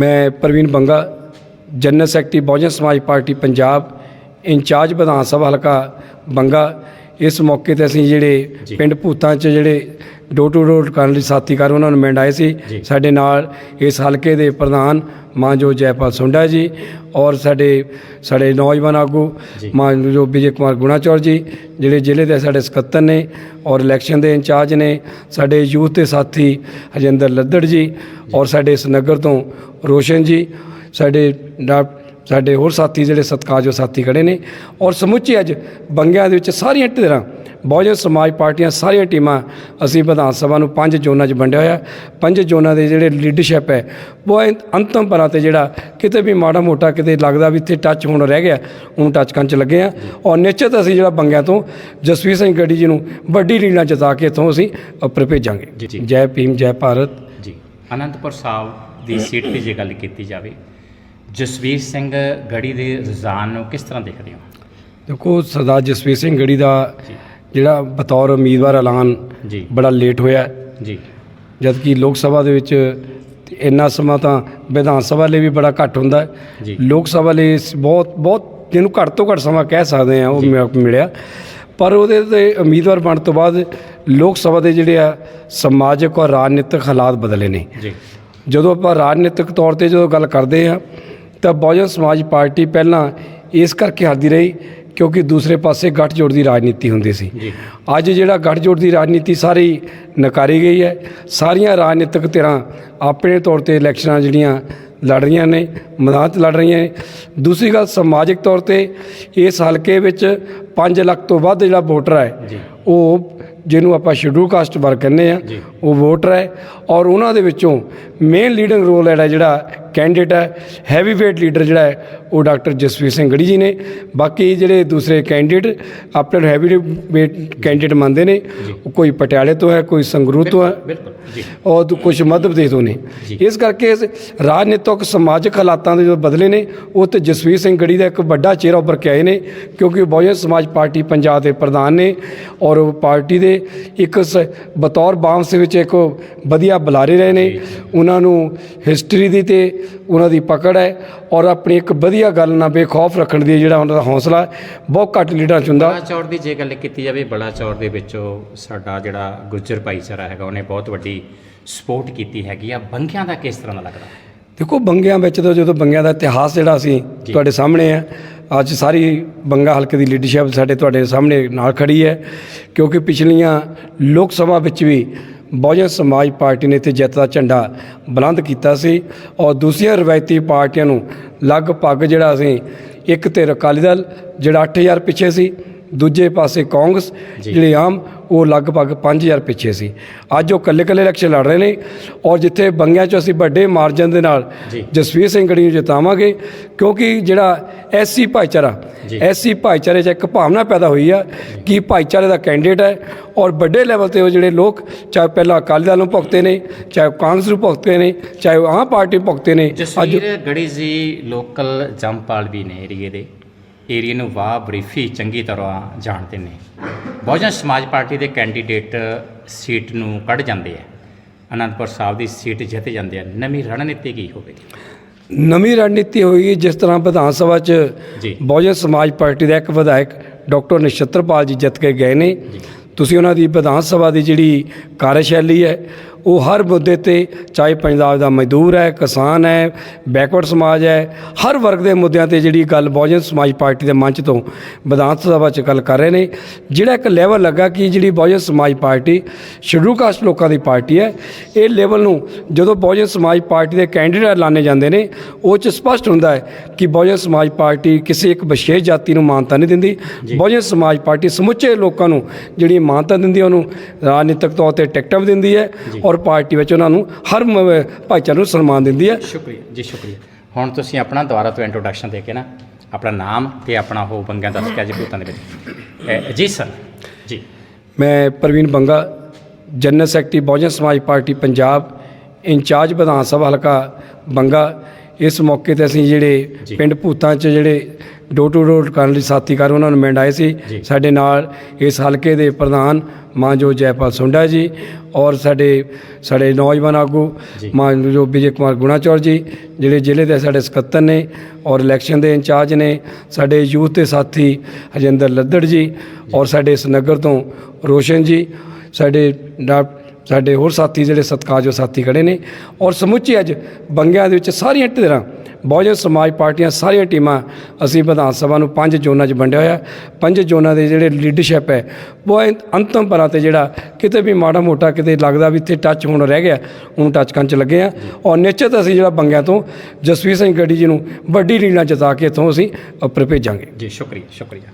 ਮੈਂ Praveen Banga general secretary Bahujan Samaj Party Punjab incharge Vidhan Sabha ਹਲਕਾ ਬੰਗਾ ਇਸ ਮੌਕੇ ਤੇ ਅਸੀਂ ਜਿਹੜੇ। ਪਿੰਡ ਭੂਤਾਂ 'ਚ ਜਿਹੜੇ ਡੋਰ ਟੂ ਡੋਰ ਕਰਨ ਲਈ ਸਾਥੀ ਕਰ ਉਹਨਾਂ ਨੂੰ ਮਿਲਣ ਆਏ ਸੀ ਜੀ। ਸਾਡੇ ਨਾਲ ਇਸ ਹਲਕੇ ਦੇ ਪ੍ਰਧਾਨ ਮਾਨਜੋ ਜੈਪਾਲ ਸੁੰਡਾ ਜੀ ਔਰ ਸਾਡੇ ਸਾਡੇ ਨੌਜਵਾਨ ਆਗੂ ਜੀ। ਮਾਨਜੋ ਵਿਜੇ ਕੁਮਾਰ ਗੁਣਾਚੌਰ ਜੀ ਜਿਹੜੇ ਜ਼ਿਲ੍ਹੇ ਦੇ ਸਾਡੇ ਸਕੱਤਰ ਨੇ ਔਰ ਇਲੈਕਸ਼ਨ ਦੇ ਇੰਚਾਰਜ ਨੇ ਸਾਡੇ ਯੂਥ ਦੇ ਸਾਥੀ ਹਜਿੰਦਰ ਲੱਦੜ ਜੀ ਔਰ ਸਾਡੇ ਇਸ ਨਗਰ ਤੋਂ ਰੋਸ਼ਨ ਜੀ ਸਾਡੇ ਸਾਡੇ ਹੋਰ ਸਾਥੀ ਜਿਹੜੇ ਸਤਿਕਾਰਯੋਗ ਸਾਥੀ ਖੜੇ ਨੇ ਔਰ ਸਮੁੱਚੇ ਅੱਜ ਬੰਗਿਆਂ ਦੇ ਵਿੱਚ ਸਾਰੀਆਂ ਧਿਰਾਂ ਬਹੁਜਨ ਸਮਾਜ ਪਾਰਟੀਆਂ ਸਾਰੀਆਂ ਟੀਮਾਂ ਅਸੀਂ ਵਿਧਾਨ ਸਭਾ ਨੂੰ ਪੰਜ ਜ਼ੋਨਾਂ 'ਚ ਵੰਡਿਆ ਹੋਇਆ। ਪੰਜ ਜ਼ੋਨਾਂ ਦੇ ਜਿਹੜੇ ਲੀਡਰਸ਼ਿਪ ਹੈ ਉਹ ਅੰਤਮ ਪਰਾਂ ਤੇ ਜਿਹੜਾ ਕਿਤੇ ਵੀ ਮਾੜਾ ਮੋਟਾ ਕਿਤੇ ਲੱਗਦਾ ਵੀ ਇੱਥੇ ਟੱਚ ਹੁਣ ਰਹਿ ਗਿਆ ਉਹਨੂੰ ਟੱਚ ਕਰਨ 'ਚ ਲੱਗੇ ਆ ਔਰ ਨਿਸ਼ਚਿਤ ਅਸੀਂ ਜਿਹੜਾ ਬੰਗਿਆਂ ਤੋਂ ਜਸਵੀਰ ਸਿੰਘ ਗੱਡੀ ਜੀ ਨੂੰ ਵੱਡੀ ਲੀਡਾਂ ਜਿਤਾ ਕੇ ਇੱਥੋਂ ਅਸੀਂ ਉੱਪਰ ਭੇਜਾਂਗੇ। ਜੀ। ਭੀਮ ਜੈ ਭਾਰਤ। ਜੀ। ਅਨੰਦਪੁਰ ਸਾਹਿਬ ਦੀ ਸੀਟ ਤੇ ਜੇ ਗੱਲ ਕੀਤੀ ਜਾਵੇ ਜਸਵੀਰ ਸਿੰਘ ਗੜੀ ਦੇ ਰੁਝਾਨ ਨੂੰ ਕਿਸ ਤਰ੍ਹਾਂ ਦੇਖਦੇ ਹੋ? ਦੇਖੋ ਸਰਦਾਰ ਜਸਵੀਰ ਸਿੰਘ ਗੜੀ ਦਾ ਜਿਹੜਾ ਬਤੌਰ ਉਮੀਦਵਾਰ ਐਲਾਨ ਜੀ। ਬੜਾ ਲੇਟ ਹੋਇਆ ਜੀ। ਜਦ ਕਿ ਲੋਕ ਸਭਾ ਦੇ ਵਿੱਚ ਇੰਨਾ ਸਮਾਂ ਤਾਂ ਵਿਧਾਨ ਸਭਾ ਲਈ ਵੀ ਬੜਾ ਘੱਟ ਹੁੰਦਾ ਹੈ। ਜੀ। ਲੋਕ ਸਭਾ ਲਈ ਬਹੁਤ ਬਹੁਤ ਜਿਹਨੂੰ ਘੱਟ ਤੋਂ ਘੱਟ ਸਮਾਂ ਕਹਿ ਸਕਦੇ ਆ ਉਹ ਮਿਲਿਆ। ਪਰ ਉਹਦੇ ਤੇ ਉਮੀਦਵਾਰ ਬਣਨ ਤੋਂ ਬਾਅਦ ਲੋਕ ਸਭਾ ਦੇ ਜਿਹੜੇ ਆ ਸਮਾਜਿਕ ਔਰ ਰਾਜਨੀਤਿਕ ਹਾਲਾਤ ਬਦਲੇ ਨੇ। ਜੀ। ਜਦੋਂ ਆਪਾਂ ਰਾਜਨੀਤਿਕ ਤੌਰ ਤੇ ਜਦੋਂ ਗੱਲ ਕਰਦੇ ਆ ਤਾਂ ਬਹੁਜਨ ਸਮਾਜ ਪਾਰਟੀ ਪਹਿਲਾਂ ਇਸ ਕਰਕੇ ਹਾਰਦੀ ਰਹੀ ਕਿਉਂਕਿ ਦੂਸਰੇ ਪਾਸੇ ਗੱਠਜੋੜ ਦੀ ਰਾਜਨੀਤੀ ਹੁੰਦੀ ਸੀ। ਅੱਜ ਜਿਹੜਾ ਗੱਠਜੋੜ ਦੀ ਰਾਜਨੀਤੀ ਸਾਰੀ ਨਕਾਰੀ ਗਈ ਹੈ। ਸਾਰੀਆਂ ਰਾਜਨੀਤਿਕ ਧਿਰਾਂ ਆਪਣੇ ਤੌਰ ਤੇ ਇਲੈਕਸ਼ਨਾਂ ਜਿਹੜੀਆਂ ਲੜ ਰਹੀਆਂ ਨੇ ਮੈਦਾਨ 'ਚ ਲੜ ਰਹੀਆਂ ਨੇ। ਦੂਸਰੀ ਗੱਲ ਸਮਾਜਿਕ ਤੌਰ ਤੇ ਇਸ ਹਲਕੇ ਵਿੱਚ 5 ਲੱਖ ਤੋਂ ਵੱਧ ਜਿਹੜਾ ਵੋਟਰ ਹੈ ਉਹ ਜਿਹਨੂੰ ਆਪਾਂ ਸ਼ਡਿਊਲ ਕਾਸਟ ਵਰਗ ਕਹਿੰਦੇ ਆ। ਉਹ ਵੋਟਰ ਹੈ। ਔਰ ਉਹਨਾਂ ਦੇ ਵਿੱਚੋਂ ਮੇਨ ਲੀਡਿੰਗ ਰੋਲ ਹੈ ਜਿਹੜਾ ਕੈਂਡੀਡੇਟ ਹੈ ਹੈਵੀ ਵੇਟ ਲੀਡਰ ਜਿਹੜਾ ਹੈ ਉਹ ਡਾਕਟਰ ਜਸਵੀਰ ਸਿੰਘ ਗੜੀ ਜੀ ਨੇ। ਬਾਕੀ ਜਿਹੜੇ ਦੂਸਰੇ ਕੈਂਡੀਡੇਟ ਆਪਣੇ ਨੂੰ ਹੈਵੀ ਵੇਟ ਕੈਂਡੀਡੇਟ ਮੰਨਦੇ ਨੇ ਉਹ ਕੋਈ ਪਟਿਆਲੇ ਤੋਂ ਹੈ ਕੋਈ ਸੰਗਰੂਰ ਤੋਂ ਹੈ। ਬਿਲਕੁਲ ਜੀ। ਔਰ ਕੁਝ ਮੱਧ ਪ੍ਰਦੇਸ਼ ਤੋਂ ਨੇ। ਇਸ ਕਰਕੇ ਰਾਜਨੀਤਿਕ ਸਮਾਜਿਕ ਹਾਲਾਤਾਂ ਦੇ ਜੋ ਬਦਲੇ ਨੇ ਉਹ ਤੇ ਜਸਵੀਰ ਸਿੰਘ ਗੜੀ ਦਾ ਇੱਕ ਵੱਡਾ ਚਿਹਰਾ ਉੱਪਰ ਕੇ ਆਏ ਨੇ ਕਿਉਂਕਿ ਉਹ ਬਹੁਜਨ ਸਮਾਜ ਪਾਰਟੀ ਪੰਜਾਬ ਦੇ ਪ੍ਰਧਾਨ ਨੇ ਔਰ ਉਹ ਪਾਰਟੀ ਦੇ ਇੱਕ ਬਤੌਰ ਬਾਂਸ ਦੇ ਵਿੱਚ ਇੱਕ ਵਧੀਆ ਬੁਲਾਰੇ ਰਹੇ ਨੇ। ਉਹਨਾਂ ਨੂੰ ਹਿਸਟਰੀ ਦੀ ਤੇ ਉਹਨਾਂ ਦੀ ਪਕੜ ਹੈ ਔਰ ਆਪਣੀ ਇੱਕ ਵਧੀਆ ਗੱਲ ਨਾਲ ਬੇਖੌਫ ਰੱਖਣ ਦੀ ਜਿਹੜਾ ਉਹਨਾਂ ਦਾ ਹੌਸਲਾ ਹੈ, ਬਹੁਤ ਘੱਟ ਲੀਡਰਾਂ ਚ ਹੁੰਦਾ। ਬੜਾ ਚੌੜ ਦੀ ਜੇ ਗੱਲ ਕੀਤੀ ਜਾਵੇ ਬੜਾ ਚੌੜ ਦੇ ਵਿੱਚੋਂ ਸਾਡਾ ਜਿਹੜਾ ਗੁੱਜਰ ਭਾਈਚਾਰਾ ਹੈਗਾ ਉਹਨੇ ਬਹੁਤ ਵੱਡੀ ਸਪੋਰਟ ਕੀਤੀ ਹੈਗੀ ਆ। ਬੰਗਿਆਂ ਦਾ ਕਿਸ ਤਰ੍ਹਾਂ ਦਾ ਲੱਗਦਾ? ਦੇਖੋ ਬੰਗਿਆਂ ਵਿੱਚ ਤਾਂ ਜਦੋਂ ਬੰਗਿਆਂ ਦਾ ਇਤਿਹਾਸ ਜਿਹੜਾ ਸੀ। ਤੁਹਾਡੇ ਸਾਹਮਣੇ ਹੈ ਅੱਜ ਸਾਰੀ ਬੰਗਾ ਹਲਕੇ ਦੀ ਲੀਡਰਸ਼ਿਪ ਸਾਡੇ ਤੁਹਾਡੇ ਸਾਹਮਣੇ ਨਾਲ ਖੜੀ ਹੈ ਕਿਉਂਕਿ ਪਿਛਲੀਆਂ ਲੋਕ ਸਭਾ ਵਿੱਚ ਵੀ ਬਹੁਜਨ ਸਮਾਜ ਪਾਰਟੀ ਨੇ ਤੇ ਜਿੱਤ ਦਾ ਝੰਡਾ ਬੁਲੰਦ ਕੀਤਾ ਸੀ ਔਰ ਦੂਸਰੀਆਂ ਰਵਾਇਤੀ ਪਾਰਟੀਆਂ ਨੂੰ ਲਗਭਗ ਜਿਹੜਾ ਅਸੀਂ ਇੱਕ ਤੇ ਅਕਾਲੀ ਦਲ ਜਿਹੜਾ 8000 ਪਿੱਛੇ ਸੀ ਦੂਜੇ ਪਾਸੇ ਕਾਂਗਰਸ। ਜਿਹੜੀ ਆਮ ਉਹ ਲਗਭਗ 5000 ਪਿੱਛੇ ਸੀ ਅੱਜ ਉਹ ਕੱਲੇ ਕੱਲੇ ਇਲੈਕਸ਼ਨ ਲੜ ਰਹੇ ਨੇ ਔਰ ਜਿੱਥੇ ਬੰਗਿਆਂ 'ਚ ਅਸੀਂ ਵੱਡੇ ਮਾਰਜਨ ਦੇ ਨਾਲ। ਜਸਵੀਰ ਸਿੰਘ ਗੜੀ ਨੂੰ ਜਿਤਾਵਾਂਗੇ ਕਿਉਂਕਿ ਜਿਹੜਾ ਐਸਸੀ ਭਾਈਚਾਰਾ। ਐਸਸੀ ਭਾਈਚਾਰੇ 'ਚ ਇੱਕ ਭਾਵਨਾ ਪੈਦਾ ਹੋਈ ਆ ਕਿ ਭਾਈਚਾਰੇ ਦਾ ਕੈਂਡੀਡੇਟ ਹੈ ਔਰ ਵੱਡੇ ਲੈਵਲ ਤੇ ਉਹ ਜਿਹੜੇ ਲੋਕ ਚਾਹੇ ਪਹਿਲਾਂ ਅਕਾਲੀ ਦਲ ਨੂੰ ਭੁਗਤੇ ਨੇ ਚਾਹੇ ਕਾਂਗਰਸ ਨੂੰ ਭੁਗਤੇ ਨੇ ਚਾਹੇ ਉਹ ਆਮ ਪਾਰਟੀ ਭੁਗਤੇ ਨੇ ਅੱਜ ਜਸਵੀਰ ਗੜੀ ਜੀ ਲੋਕਲ ਜੰਪਾਲ ਵੀ ਨੇ ਏਰੀਏ ਦੇ ਏਰੀਏ ਨੂੰ ਵਾਹ ਬਰੀਫੀ ਚੰਗੀ ਤਰ੍ਹਾਂ ਜਾਣਦੇ ਨੇ। ਬਹੁਜਨ ਸਮਾਜ ਪਾਰਟੀ ਦੇ ਕੈਂਡੀਡੇਟ ਸੀਟ ਨੂੰ ਕੱਢ ਜਾਂਦੇ ਆ। ਅਨੰਦਪੁਰ ਸਾਹਿਬ ਦੀ ਸੀਟ ਜਿੱਤ ਜਾਂਦੇ ਆ। ਨਵੀਂ ਰਣਨੀਤੀ ਕੀ ਹੋਵੇਗੀ? ਨਵੀਂ ਰਣਨੀਤੀ ਹੋਈ ਜਿਸ ਤਰ੍ਹਾਂ ਵਿਧਾਨ ਸਭਾ 'ਚ। ਬਹੁਜਨ ਸਮਾਜ ਪਾਰਟੀ ਦਾ ਇੱਕ ਵਿਧਾਇਕ ਡਾਕਟਰ ਨਛੱਤਰਪਾਲ ਜੀ ਜਿੱਤ ਕੇ ਗਏ ਨੇ। ਤੁਸੀਂ ਉਹਨਾਂ ਦੀ ਵਿਧਾਨ ਸਭਾ ਦੀ ਜਿਹੜੀ ਕਾਰਜਸ਼ੈਲੀ ਹੈ ਉਹ ਹਰ ਮੁੱਦੇ ਤੇ ਚਾਹੇ ਪੰਜਾਬ ਦਾ ਮਜ਼ਦੂਰ ਹੈ ਕਿਸਾਨ ਹੈ ਬੈਕਵਰਡ ਸਮਾਜ ਹੈ ਹਰ ਵਰਗ ਦੇ ਮੁੱਦਿਆਂ ਤੇ ਜਿਹੜੀ ਗੱਲ ਬਹੁਜਨ ਸਮਾਜ ਪਾਰਟੀ ਦੇ ਮੰਚ ਤੋਂ ਵਿਧਾਨ ਸਭਾ 'ਚ ਗੱਲ ਕਰ ਰਹੇ ਨੇ ਜਿਹੜਾ ਇੱਕ ਲੈਵਲ ਲੱਗਾ ਕਿ ਜਿਹੜੀ Bahujan Samaj party schedule caste ਲੋਕਾਂ ਦੀ ਪਾਰਟੀ ਹੈ ਇਹ ਲੈਵਲ ਨੂੰ ਜਦੋਂ ਬਹੁਜਨ ਸਮਾਜ ਪਾਰਟੀ ਦੇ ਕੈਂਡੀਡੇਟ ਐਲਾਨੇ ਜਾਂਦੇ ਨੇ ਉਹ 'ਚ ਸਪਸ਼ਟ ਹੁੰਦਾ ਹੈ ਕਿ ਬਹੁਜਨ ਸਮਾਜ ਪਾਰਟੀ ਕਿਸੇ ਇੱਕ ਵਿਸ਼ੇਸ਼ ਜਾਤੀ ਨੂੰ ਮਾਨਤਾ ਨਹੀਂ ਦਿੰਦੀ ਬਹੁਜਨ ਸਮਾਜ ਪਾਰਟੀ ਸਮੁੱਚੇ ਲੋਕਾਂ ਨੂੰ ਜਿਹੜੀ ਮਾਨਤਾ ਦਿੰਦੀ ਹੈ ਉਹਨੂੰ ਰਾਜਨੀਤਿਕ ਤੌਰ ਤੇ ਟਿਕਟਾਂ ਵੀ ਦਿੰਦੀ ਹੈ ਔਰ ਪਾਰਟੀ ਵਿੱਚ ਉਹਨਾਂ ਨੂੰ ਹਰ ਮ- ਭਾਈਚਾਰੇ ਨੂੰ ਸਨਮਾਨ ਦਿੰਦੀ ਹੈ। ਸ਼ੁਕਰੀਆ ਜੀ ਸ਼ੁਕਰੀਆ। ਹੁਣ ਤੁਸੀਂ ਆਪਣਾ ਦੁਬਾਰਾ ਤੋਂ ਇੰਟਰੋਡਕਸ਼ਨ ਦੇ ਕੇ ਨਾ ਆਪਣਾ ਨਾਮ ਤੇ ਆਪਣਾ ਉਹ ਬੰਗਿਆਂ ਦੱਸ ਕੇ ਅੱਜ ਭੂਤਾਂ ਦੇ ਵਿੱਚ। ਅਹ ਜੀ ਸਰ ਜੀ। ਮੈਂ Praveen Banga general secretary Bahujan Samaj Party Punjab incharge Vidhan Sabha ਹਲਕਾ ਬੰਗਾ ਇਸ ਮੌਕੇ ਤੇ ਅਸੀਂ ਜਿਹੜੇ ਜੀ। ਪਿੰਡ ਭੂਤਾਂ 'ਚ ਜਿਹੜੇ ਡੋਰ ਟੂ ਡੋਰ ਕਰਨ ਲਈ ਸਾਥੀ ਕਰ ਉਹਨਾਂ ਨੂੰ ਮਿੰਡ ਆਏ ਸੀ ਜੀ। ਸਾਡੇ ਨਾਲ ਇਸ ਹਲਕੇ ਦੇ ਪ੍ਰਧਾਨ ਮਾਨਜੋ ਜੈਪਾਲ ਸੁੰਡਾ ਜੀ ਔਰ ਸਾਡੇ ਸਾਡੇ ਨੌਜਵਾਨ ਆਗੂ ਜੀ। ਮਾਨਜੋ ਵਿਜੇ ਕੁਮਾਰ ਗੁਣਾਚੌਰ ਜੀ ਜਿਹੜੇ ਜ਼ਿਲ੍ਹੇ ਦੇ ਸਾਡੇ ਸਕੱਤਰ ਨੇ ਔਰ ਇਲੈਕਸ਼ਨ ਦੇ ਇੰਚਾਰਜ ਨੇ ਸਾਡੇ ਯੂਥ ਦੇ ਸਾਥੀ ਹਜਿੰਦਰ ਲੱਦੜ ਜੀ ਔਰ ਸਾਡੇ ਇਸ ਨਗਰ ਤੋਂ ਰੋਸ਼ਨ ਜੀ ਸਾਡੇ ਡਾ- ਸਾਡੇ ਹੋਰ ਸਾਥੀ ਜਿਹੜੇ ਸਤਿਕਾਰਯੋਗ ਸਾਥੀ ਖੜੇ ਨੇ ਔਰ ਸਮੁੱਚੇ ਅੱਜ ਬੰਗਿਆਂ ਦੇ ਵਿੱਚ ਸਾਰੀਆਂ ਧਿਰਾਂ ਬਹੁਜਨ ਸਮਾਜ ਪਾਰਟੀਆਂ, ਸਾਰੀਆਂ ਟੀਮਾਂ ਅਸੀਂ ਵਿਧਾਨ ਸਭਾ ਨੂੰ ਪੰਜ ਜ਼ੋਨਾਂ 'ਚ ਵੰਡਿਆ ਹੋਇਆ। ਪੰਜ ਜ਼ੋਨਾਂ ਦੇ ਜਿਹੜੇ ਲੀਡਰਸ਼ਿਪ ਹੈ, ਉਹ ਅੰਤਮ ਪਰਾਂ ਤੇ ਜਿਹੜਾ ਕਿਤੇ ਵੀ ਮਾੜਾ ਮੋਟਾ ਕਿਤੇ ਲੱਗਦਾ ਵੀ ਇੱਥੇ ਟੱਚ ਹੁਣ ਰਹਿ ਗਿਆ ਉਹਨੂੰ ਟੱਚ ਕਰਨ 'ਚ ਲੱਗੇ ਆ। ਔਰ ਨਿਸ਼ਚਿਤ ਅਸੀਂ ਜਿਹੜਾ ਬੰਗਿਆਂ ਤੋਂ ਜਸਵੀਰ ਸਿੰਘ ਗੱਡੀ ਜੀ ਨੂੰ ਵੱਡੀ ਲੀਡਾਂ ਜਿਤਾ ਕੇ ਇੱਥੋਂ ਅਸੀਂ ਉੱਪਰ ਭੇਜਾਂਗੇ ਜੀ, ਸ਼ੁਕਰੀਆ ਸ਼ੁਕਰੀਆ।